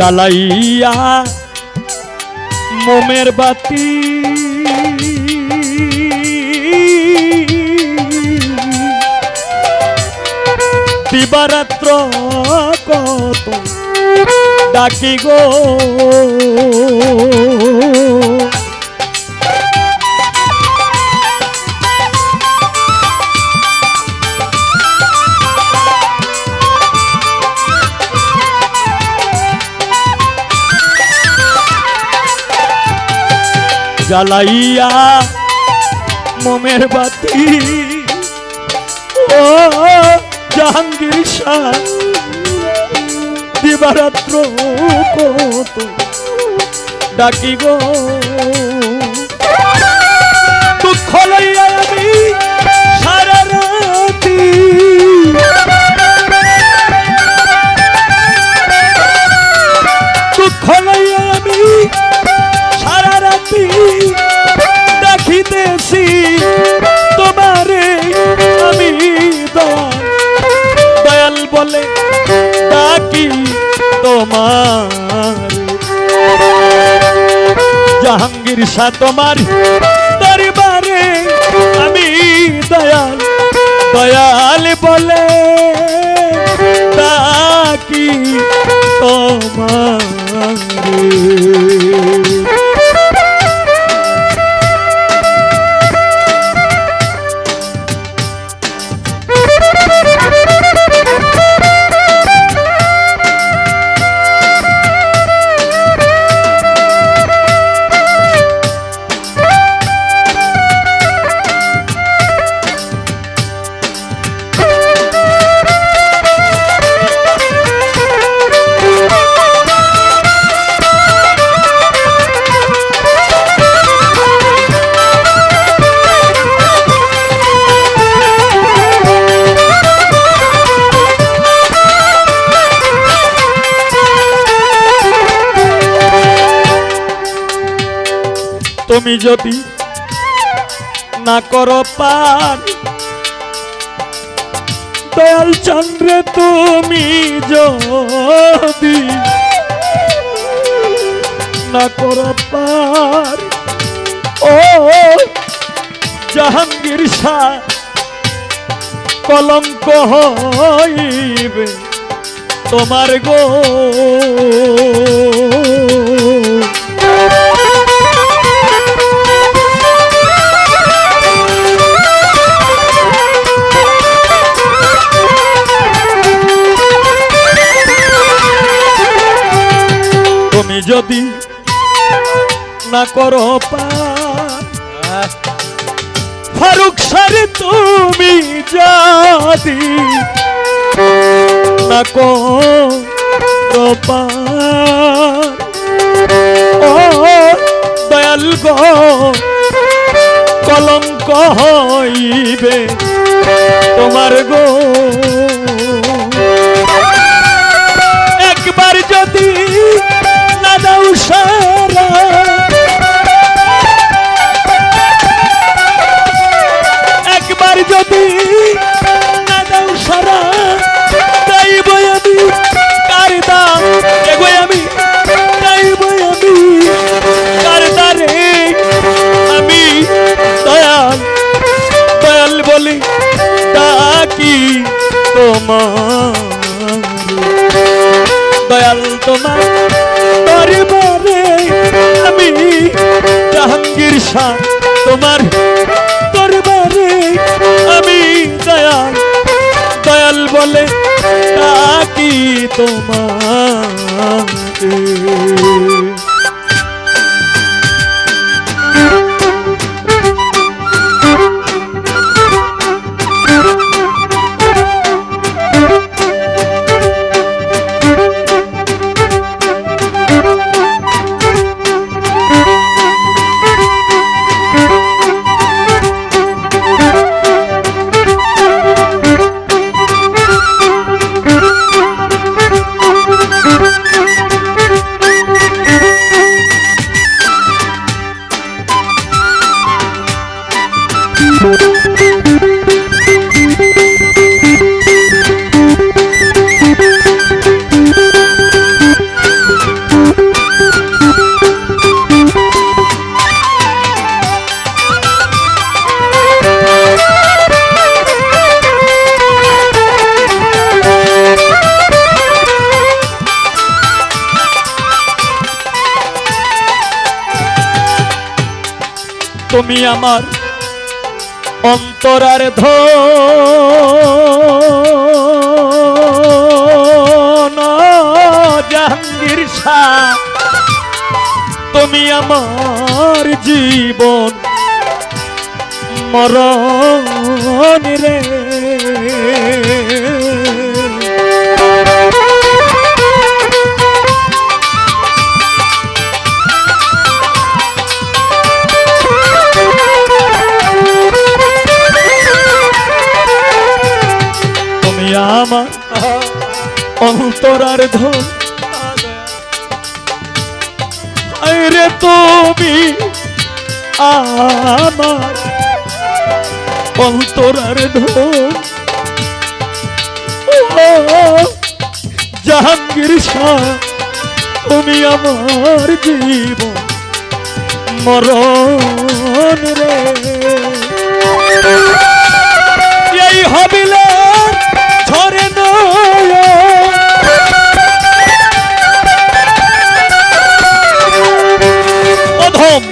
জ্বালাইয়া মোমের বাতি দিবারাত্র কত ডাকি গো। জ্বালাইয়া মোমের বাতি ও জাহাঙ্গীর দিবারাত্র কত ডাকি গো। জাহাঙ্গীর শাহ তোমার দরবারে আমি দয়াল। দয়াল বলে তাকি তোমার। তুমি যদি না করো পান দয়াল চন্দ্রে তুমি যদি না করো পার, ও জাহাঙ্গীর শাহ, কলঙ্ক হইবে তোমার গো। না করো ফারুক সারে তুমি যদি না করো ও দয়াল গো, কলঙ্ক হইবে তোমার গো। শাহ তোমার দরবারে। আমি দয়াল দয়াল বলে ডাকি তোমার। তুমি আমার অন্তরার ধ জাহাঙ্গীর তুমি আমার জীবন মরণ রে। আমার অন্তরার ধন রে তুমি আমার অন্তরার ধন। জাহাঙ্গীর শাহ, তুমি আমার জীবন মরণ রে। এই হবিলে নয় অধম।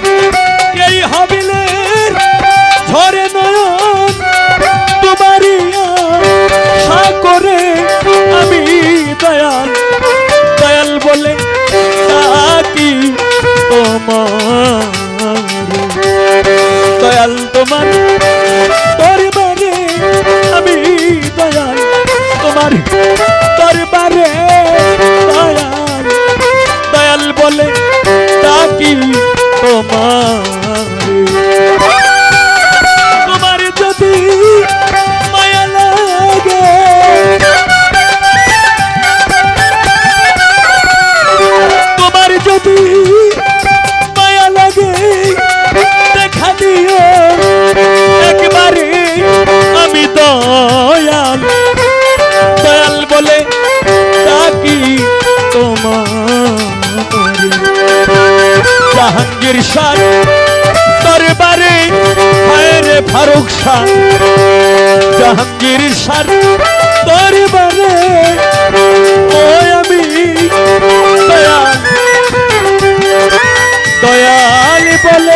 জাহাঙ্গীর শাহ দরবারে হায়রে ফারুক শাহ জাহাঙ্গীর শাহ দরবারে ও আমি দয়াল। দয়াল বল